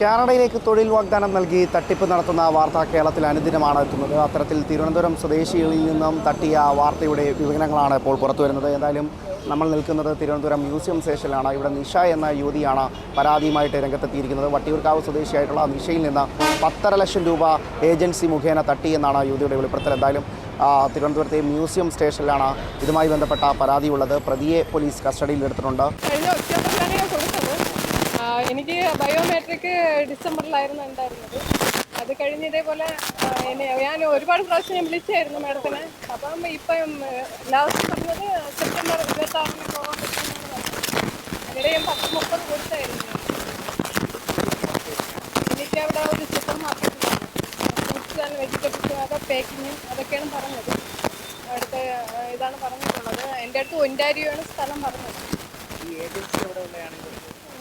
കാനഡയിലേക്ക് തൊഴിൽ വാഗ്ദാനം നൽകി തട്ടിപ്പ് നടത്തുന്ന വാർത്ത കേരളത്തിൽ അനുദിനമാണ് എത്തുന്നത്. അത്തരത്തിൽ തിരുവനന്തപുരം സ്വദേശികളിൽ നിന്നും തട്ടിയ വാർത്തയുടെ വിവരങ്ങളാണ് ഇപ്പോൾ പുറത്തു വരുന്നത്. എന്തായാലും നമ്മൾ നിൽക്കുന്നത് തിരുവനന്തപുരം മ്യൂസിയം സ്റ്റേഷനിലാണ്. ഇവിടെ നിഷ എന്ന യുവതിയാണ് പരാതിയുമായിട്ട് രംഗത്തെത്തിയിരിക്കുന്നത്. വട്ടിയൂർക്കാവ് സ്വദേശിയായിട്ടുള്ള നിഷയിൽ നിന്ന് പത്തര ലക്ഷം രൂപ ഏജൻസി മുഖേന തട്ടി എന്നാണ് യുവതിയുടെ വെളിപ്പെടുത്തൽ. എന്തായാലും തിരുവനന്തപുരത്തെ മ്യൂസിയം സ്റ്റേഷനിലാണ് ഇതുമായി ബന്ധപ്പെട്ട പരാതിയുള്ളത്. പ്രതിയെ പോലീസ് കസ്റ്റഡിയിൽ എടുത്തിട്ടുണ്ട് കഴിഞ്ഞ ഒക്ടോബറിലാണ് ഞാൻ കൊടുത്തത് ആ, എനിക്ക് ബയോമെട്രിക് ഡിസംബറിലായിരുന്നു ഉണ്ടായിരുന്നത്. അത് കഴിഞ്ഞ് ഇതേപോലെ ഞാൻ ഒരുപാട് പ്രാവശ്യം ഞാൻ വിളിച്ചായിരുന്നു മാഡത്തിനെ. അപ്പം ഇപ്പം ലാസ്റ്റ് പറഞ്ഞത് സെപ്റ്റംബർ ഇരുപത്തി ആറിന് പോകാൻ പറ്റുമെന്നാണ് അവിടെ ഞാൻ പത്ത് മുപ്പത് കൊടുത്തായിരുന്നു. എനിക്ക് അവിടെ ഒരു super market fruits and vegetables അതൊക്കെ പാക്കിങ്ങും അതൊക്കെയാണ് പറഞ്ഞത്. അവിടുത്തെ ഇതാണ് പറഞ്ഞിട്ടുള്ളത്. എന്റെ അടുത്ത് ഒന്റാരിയാണ് സ്ഥലം പറഞ്ഞത്.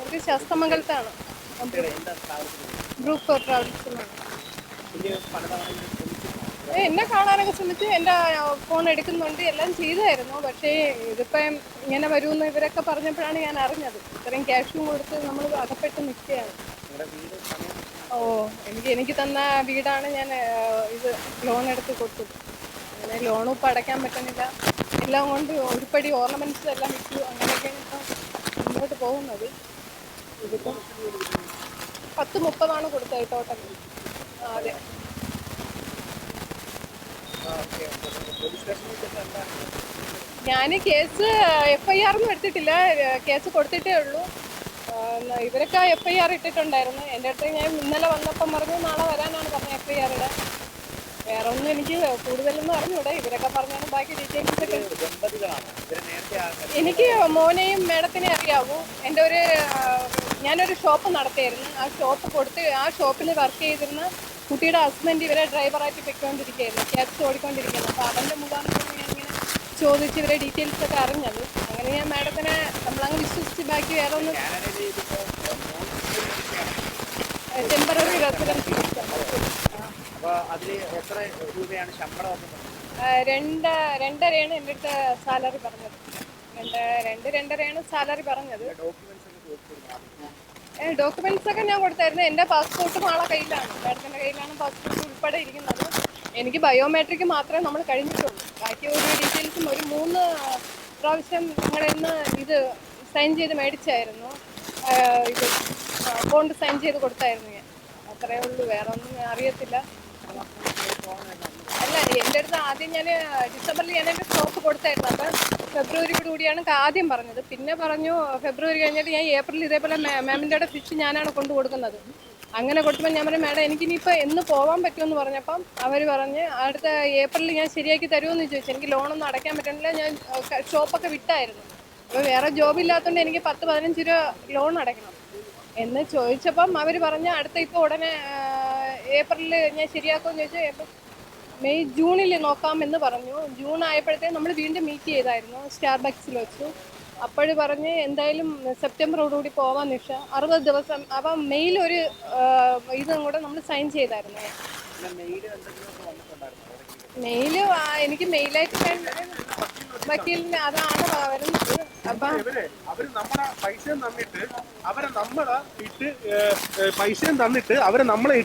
ഇത് ശാസ്തമംഗലത്താണ്. ഗ്രൂപ്പ് ട്രാവൽസിലാണ് ഏ, എന്നെ കാണാനൊക്കെ ശ്രമിച്ച് എന്റെ ഫോൺ എടുക്കുന്നുണ്ട്. എല്ലാം ചെയ്തായിരുന്നു. പക്ഷേ ഇതിപ്പം ഇങ്ങനെ വരുമെന്ന് ഇവരൊക്കെ പറഞ്ഞപ്പോഴാണ് ഞാൻ അറിഞ്ഞത്. ഇത്രയും ക്യാഷും കൊടുത്ത് നമ്മൾ അകപ്പെട്ട് നിൽക്കുകയാണ്. ഓ എനിക്ക് എനിക്ക് തന്ന വീടാണ് ഞാൻ ഇത് ലോൺ എടുത്ത് കൊടുത്തത്. അങ്ങനെ ലോണും ഇപ്പം അടയ്ക്കാൻ പറ്റുന്നില്ല. എല്ലാം കൊണ്ട് ഒരുപടി ഓർണമെന്റ്സ് എല്ലാം വിറ്റു. അങ്ങനെയൊക്കെയാണ് ഇപ്പം മുന്നോട്ട് പോകുന്നത്. പത്ത് മുപ്പതാണ് കൊടുത്തത് ടോട്ടൽ അതെ. ഞാൻ കേസ് എഫ് ഐ ആറൊന്നും എടുത്തിട്ടില്ല. കേസ് കൊടുത്തിട്ടേ ഉള്ളൂ. ഇവരൊക്കെ എഫ് ഐ ആർ ഇട്ടിട്ടുണ്ടായിരുന്നു. എന്റെ അടുത്ത് ഞാൻ ഇന്നലെ വന്നപ്പം പറഞ്ഞു നാളെ വരാനാണ് പറഞ്ഞത് എഫ് ഐ ആർ ഇടാൻ. വേറെ ഒന്നും എനിക്ക് കൂടുതലൊന്നും അറിഞ്ഞൂടെ. ഇവരൊക്കെ പറഞ്ഞാണ് ബാക്കി ഡീറ്റെയിൽസ് ഒക്കെ എനിക്ക് മോനെയും മേഡത്തിനെ അറിയാവൂ. എന്റെ ഒരു ഞാനൊരു ഷോപ്പ് നടത്തിയായിരുന്നു. ആ ഷോപ്പ് കൊടുത്ത് ആ ഷോപ്പിൽ വർക്ക് ചെയ്തിരുന്ന കുട്ടിയുടെ ഹസ്ബൻഡ് ഇവരെ ഡ്രൈവറായിട്ട് പൊയ്ക്കൊണ്ടിരിക്കുകയായിരുന്നു. ക്യാബ്സ് ഓടിക്കൊണ്ടിരിക്കുന്നത് അപ്പോൾ അവന്റെ മുഖാന്തരം ഞാനിങ്ങനെ ചോദിച്ച് ഇവരെ ഡീറ്റെയിൽസ് ഒക്കെ അറിഞ്ഞത്. അങ്ങനെ ഞാൻ മാഡത്തിനെ നമ്മളങ്ങ് വിശ്വസിച്ച് ബാക്കി വേറെ ഒന്ന് ടെമ്പററി റെസിഡൻസ് അതിൽ എത്ര രൂപയാണ് ശമ്പളം രണ്ട് രണ്ടരയാണ് എന്റെ അടുത്ത് സാലറി പറഞ്ഞത്. രണ്ട് രണ്ട് രണ്ടരയാണ് സാലറി പറഞ്ഞത്. ഡോക്യുമെന്റ്സ് ഒക്കെ ഞാൻ കൊടുത്തായിരുന്നു. എന്റെ പാസ്പോർട്ടും ആളെ കയ്യിലാണ്. മാഡത്തിന്റെ കയ്യിലാണ് പാസ്പോർട്ട് ഉൾപ്പെടെ ഇരിക്കുന്നത്. എനിക്ക് ബയോമെട്രിക് മാത്രമേ നമ്മൾ കഴിഞ്ഞിട്ടുള്ളൂ. ബാക്കി ഒരു ഡീറ്റെയിൽസും ഒരു മൂന്ന് പ്രാവശ്യം നിങ്ങളുടെ ഇന്ന് ഇത് സൈൻ ചെയ്ത് മേടിച്ചായിരുന്നു. ഇത് അക്കൗണ്ട് സൈൻ ചെയ്ത് കൊടുത്തായിരുന്നു ഞാൻ. അത്രയേ ഉള്ളൂ. വേറെ ഒന്നും അറിയത്തില്ല. അല്ല എന്റെ അടുത്ത് ആദ്യം ഞാൻ ഡിസംബറിൽ ഞാൻ എന്റെ സ്റ്റോക്ക് കൊടുത്തായിരുന്നു. അപ്പം ഫെബ്രുവരിയോട് കൂടിയാണ് ആദ്യം പറഞ്ഞത്. പിന്നെ പറഞ്ഞു ഫെബ്രുവരി കഴിഞ്ഞിട്ട് ഞാൻ ഏപ്രിൽ ഇതേപോലെ മാമിന്റെ അവിടെ ഫിഷ് ഞാനാണ് കൊണ്ടു കൊടുക്കുന്നത്. അങ്ങനെ കൊടുക്കുമ്പോൾ ഞാൻ പറഞ്ഞു മാഡം എനിക്കിനിയിപ്പോൾ എന്ന് പോകാൻ പറ്റുമെന്ന് പറഞ്ഞപ്പം അവർ പറഞ്ഞ് അടുത്ത ഏപ്രിലിൽ ഞാൻ ശരിയാക്കി തരുമെന്ന് ചോദിച്ചു. എനിക്ക് ലോണൊന്നും അടയ്ക്കാൻ പറ്റുന്നില്ല ഞാൻ ഷോപ്പൊക്കെ വിട്ടായിരുന്നു. അപ്പോൾ വേറെ ജോബ് ഇല്ലാത്തതുകൊണ്ട് എനിക്ക് പത്ത് പതിനഞ്ച് രൂപ ലോൺ അടയ്ക്കണം. എന്ന് ചോദിച്ചപ്പം അവർ പറഞ്ഞ് അടുത്ത ഇപ്പോൾ ഉടനെ ഏപ്രിലിൽ ഞാൻ ശരിയാക്കുമെന്ന് ചോദിച്ചാൽ ഏപ്രിൽ മെയ് ജൂണിൽ നോക്കാമെന്ന് പറഞ്ഞു. ജൂൺ ആയപ്പോഴത്തേ നമ്മൾ വീണ്ടും മീറ്റ് ചെയ്തായിരുന്നു സ്റ്റാർ ബക്സിൽ വെച്ചു. അപ്പോഴ് പറഞ്ഞ് എന്തായാലും സെപ്റ്റംബറോടുകൂടി പോവാൻ നിഷ. അറുപത് ദിവസം അപ്പം മെയിൽ ഒരു ഇതും കൂടെ നമ്മൾ സൈൻ ചെയ്തായിരുന്നു. മെയിൽ എനിക്ക് മെയിലായിട്ട് ഞാൻ വക്കീലിന് അതാണ് നമ്മളെ പൈസയും തന്നിട്ട് അവരെ നമ്മളെ ഇട്ട് പൈസയും തന്നിട്ട് നമ്മളെ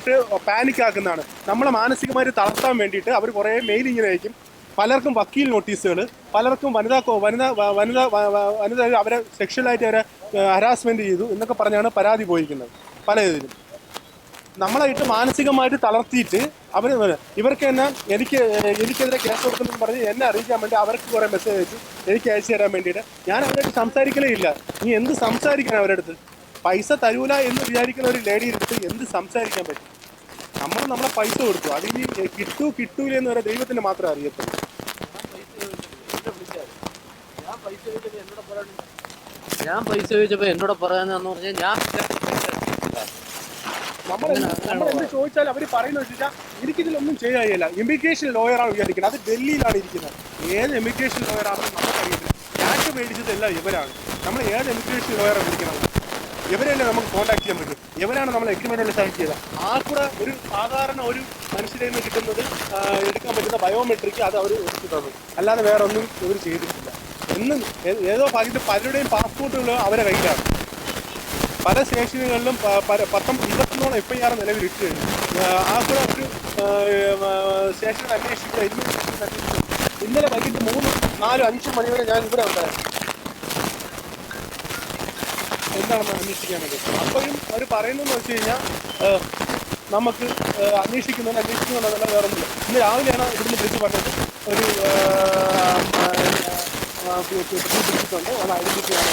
പാനിക് ആക്കുന്നതാണ്. നമ്മളെ മാനസികമായി തളർത്താൻ വേണ്ടിയിട്ട് അവർ കുറെ മെയിൽ ഇങ്ങനെ അയക്കും. പലർക്കും വക്കീൽ നോട്ടീസുകൾ പലർക്കും വനിതാ വനിതാ വനിതാ വനിത അവരെ സെക്ഷലായിട്ട് അവരെ ഹരാസ്മെന്റ് ചെയ്തു എന്നൊക്കെ പറഞ്ഞാണ് പരാതി പോയിരിക്കുന്നത്. പല ഇതിലും. നമ്മളെ ഇട്ട് മാനസികമായിട്ട് തളർത്തിയിട്ട് അവർ ഇവർക്ക് തന്നെ എനിക്ക് എനിക്കെതിരെ കേസ് കൊടുക്കുന്നു പറഞ്ഞ് എന്നെ അറിയിക്കാൻ വേണ്ടി അവർക്ക് കുറെ മെസ്സേജ് അയച്ചു. എനിക്ക് അയച്ചു തരാൻ വേണ്ടിയിട്ട്. ഞാൻ അവരോട് സംസാരിക്കലേ ഇല്ല. നീ എന്ത് സംസാരിക്കണം അവരടുത്ത്? പൈസ തരൂല എന്ന് വിചാരിക്കുന്ന ഒരു ലേഡി എടുത്ത് എന്ത് സംസാരിക്കാൻ പറ്റും? നമ്മൾ നമ്മളെ പൈസ കൊടുത്തു. അത് ഇനി കിട്ടൂ കിട്ടൂല എന്ന് വരെ ദൈവത്തിന് മാത്രമേ അറിയത്തുള്ളൂ. ഞാൻ പൈസ ചോദിച്ചപ്പോ എന്നോട് പറയാന്ന് പറഞ്ഞാൽ ഞാൻ നമ്മൾ നമ്മൾ എന്ത് ചോദിച്ചാൽ അവർ പറയുന്നത് വെച്ചാൽ എനിക്കിതിലൊന്നും ചെയ്യാനില്ല. ഇമിഗ്രേഷൻ ലോയറാണ് വിചാരിക്കുന്നത്. അത് ഡൽഹിയിലാണ് ഇരിക്കുന്നത്. ഏത് ഇമിഗ്രേഷൻ ലോയറാണെന്ന് നമുക്കറിയില്ല ക്യാഷ് മേടിച്ചതെല്ലാം ഇവരാണ്. നമ്മൾ ഏത് ഇമിഗ്രേഷൻ ലോയറാണ് വിളിക്കണം. ഇവരല്ലേ നമുക്ക് കോൺടാക്ട് ചെയ്യാൻ പറ്റും. ഇവരാണ് നമ്മൾ എഗ്രിമെന്റിൽ സൈൻ ചെയ്തത്. ആ കൂടെ ഒരു സാധാരണ ഒരു മനുഷ്യരിൽ നിന്ന് കിട്ടുന്നത് എടുക്കാൻ പറ്റുന്ന ബയോമെട്രിക് അത് അവർ എടുത്തു തന്നു. അല്ലാതെ വേറെ ഒന്നും ഇവർ ചെയ്തിട്ടില്ല. എന്നും ഏതോ ഭാഗ്യത്തിൽ പലരുടെയും പാസ്പോർട്ടുകൾ അവരെ കയ്യിലാണ്. പല സ്റ്റേഷനുകളിലും പത്തം ഇരുപത്തിനോളം എഫ് ഐ ആർ നിലവിലിട്ട് ആ, കൂടെ ഒരു സ്റ്റേഷൻ അന്വേഷിക്കുക ഇന്ന് അന്വേഷിക്കുക ഇന്നലെ വൈകിട്ട് മൂന്ന് നാലും അഞ്ചും മണി വരെ ഞാൻ ഇവിടെ ഉണ്ടായിരുന്നു എന്താണെന്ന് അന്വേഷിക്കാനത് അപ്പോഴും അവർ പറയുന്നതെന്ന് വെച്ച് കഴിഞ്ഞാൽ നമുക്ക് അന്വേഷിക്കുന്നതിന് അന്വേഷിക്കുന്നതല്ല വേറെ ഒന്നുമില്ല ഇന്ന് രാവിലെയാണ് ഇവിടുന്ന് വിളിച്ച് പറഞ്ഞത് ഒരു പിടിച്ചിട്ടുണ്ട് അത് ഐഡന്റിറ്റി ആണ്